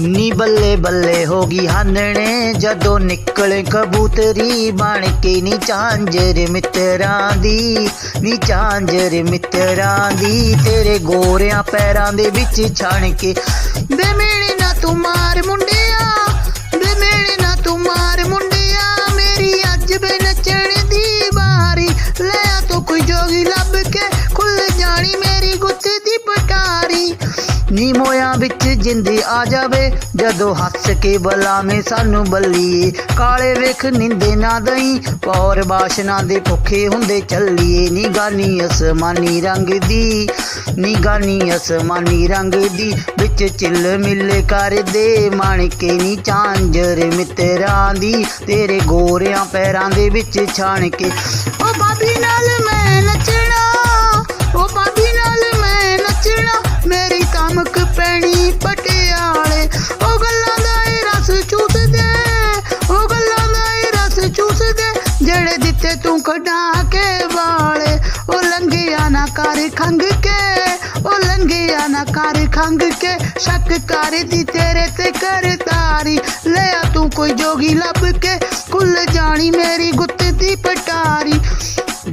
ਨੀ ਬੱਲੇ ਬੱਲੇ ਹੋ ਗਈ ਹਾਨਣੇ, ਜਦੋਂ ਨਿਕਲੇ ਕਬੂਤਰੀ ਬਣ ਕੇ ਨੀ ਚਾਂਜਰ ਮਿੱਤਰਾਂ ਦੀ, ਨੀ ਚਾਂਜਰ ਮਿੱਤਰਾਂ ਦੀ, ਤੇਰੇ ਗੋਰਿਆਂ ਪੈਰਾਂ ਦੇ ਵਿੱਚ ਛਣ ਕੇ ਬੇ ਨਾ ਤੂੰ ਮਾਰ ਮੁੰਡਿਆ। ਨੀ ਮੋਇਆਂ ਵਿੱਚ ਜਿੰਦੀ ਆ ਜਾਵੇ। ਜਦੋਂ ਹੱਸ ਕੇ ਬਲਾਵੇਂ, ਸਾਨੂੰ ਬੱਲੀਏ। ਕਾਲੇ ਵੇਖ ਨਿੰਦੇ ਨਾ ਦਈ ਪੌਰ ਬਾਸ਼ਨਾ ਦੇ ਭੁੱਖੇ ਹੁੰਦੇ ਚੱਲੀਏ। ਨੀ ਗਾਨੀ ਅਸਮਾਨੀ ਰੰਗ ਦੀ ਨੀ ਗਾਨੀ ਅਸਮਾਨੀ ਰੰਗ ਦੀ। ਵਿੱਚ ਚਿੱਲ ਮਿਲ ਕਰਦੇ ਮਾਣਕੇ ਨੀ ਚਾਂਜਰ ਮਿੱਤਰਾਂ ਦੀ। ਤੇਰੇ ਗੋਰਿਆਂ ਪੈਰਾਂ ਦੇ ਵਿੱਚ ਛਾਣ ਕੇ, ਉਹ ਬਾਬੀ ਨਾਲ ਨੱਚਣਾ ਮੇਰੀ ਪੈਣੀ ਪਟਿਆਲੇ। ਉਹ ਗੱਲਾਂ ਦਾ ਏ ਰਸ ਚੂਸਦੇ, ਉਹ ਗੱਲਾਂ ਦਾ ਏ ਰਸ ਚੂਸਦੇ, ਜਿਹੜੇ ਦਿੱਤੇ ਤੂੰ ਕਢਾ ਕੇ ਵਾਲੇ। ਉਹ ਲੰਘਿਆ ਨਾ ਕਰ ਖੰਗ ਕੇ ਉਹ ਲੰਘਿਆ ਨਾ ਕਰ ਖੰਗ ਕੇ ਸ਼ੱਕ ਕਰਦੀ ਤੇਰੇ ਤੇ ਕਰਤਾਰੀ। ਲਿਆ ਤੂੰ ਕੋਈ ਜੋਗੀ ਲੱਭ ਕੇ ਖੁੱਲ ਜਾਣੀ ਮੇਰੀ ਗੁੱਤ ਦੀ ਪਟਾਰੀ।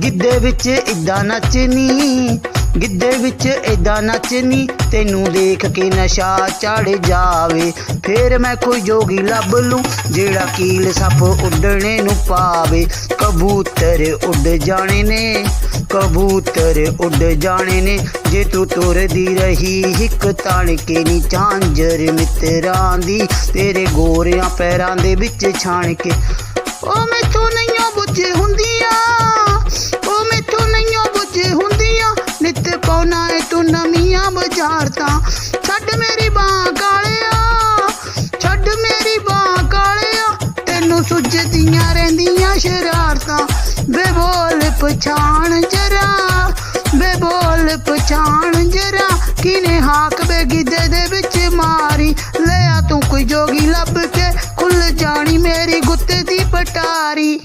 ਗਿੱਧੇ ਵਿੱਚ ਇਦਾਂ ਨੱਚਨੀ ਗਿੱਧੇ ਵਿੱਚ ਇਦਾਂ ਨੱਚਨੀ, ਤੈਨੂੰ ਦੇਖ ਕੇ ਨਸ਼ਾ ਚੜ ਜਾਵੇ। ਫੇਰ ਮੈਂ ਕੋਈ ਜੋਗੀ ਲੱਭ ਲੂੰ, ਜਿਹੜਾ ਕੀਲ ਸੱਪ ਉੱਡਣੇ ਨੂੰ ਪਾਵੇ। ਕਬੂਤਰ ਉੱਡ ਜਾਣੇ ਨੇ, ਕਬੂਤਰ ਉੱਡ ਜਾਣੇ ਨੇ। ਜੇ ਤੂੰ ਤੁਰਦੀ ਰਹੀ ਹਿੱਕ ਤਣ ਕੇ ਨੀ ਝਾਂਜਰ ਮਿੱਤਰਾਂ ਦੀ। ਤੇਰੇ ਗੋਰਿਆਂ ਪੈਰਾਂ ਦੇ ਵਿੱਚ ਛਾਣ ਕੇ ਉਹ ਮੈਥੋਂ ਨਹੀਂ ਬੁੱਝੇ ਸੁੱਜਦੀਆਂ ਰਹਿੰਦੀਆਂ ਸ਼ਰਾਰਤਾਂ ਬੇ ਬੋਲ ਪਛਾਣ ਜਰਾ ਬੇ ਬੋਲ ਪਛਾਣ ਜਰਾ, ਕਿਨੇ ਹਾਕ ਬੇ ਗਿੱਧੇ ਦੇ ਵਿੱਚ ਮਾਰੀ ਲਿਆ ਤੂੰ ਕੋਈ ਜੋਗੀ ਲੱਭ ਕੇ, ਖੁੱਲ ਜਾਣੀ ਮੇਰੀ ਗੁੱਤੇ ਦੀ ਪਟਾਰੀ।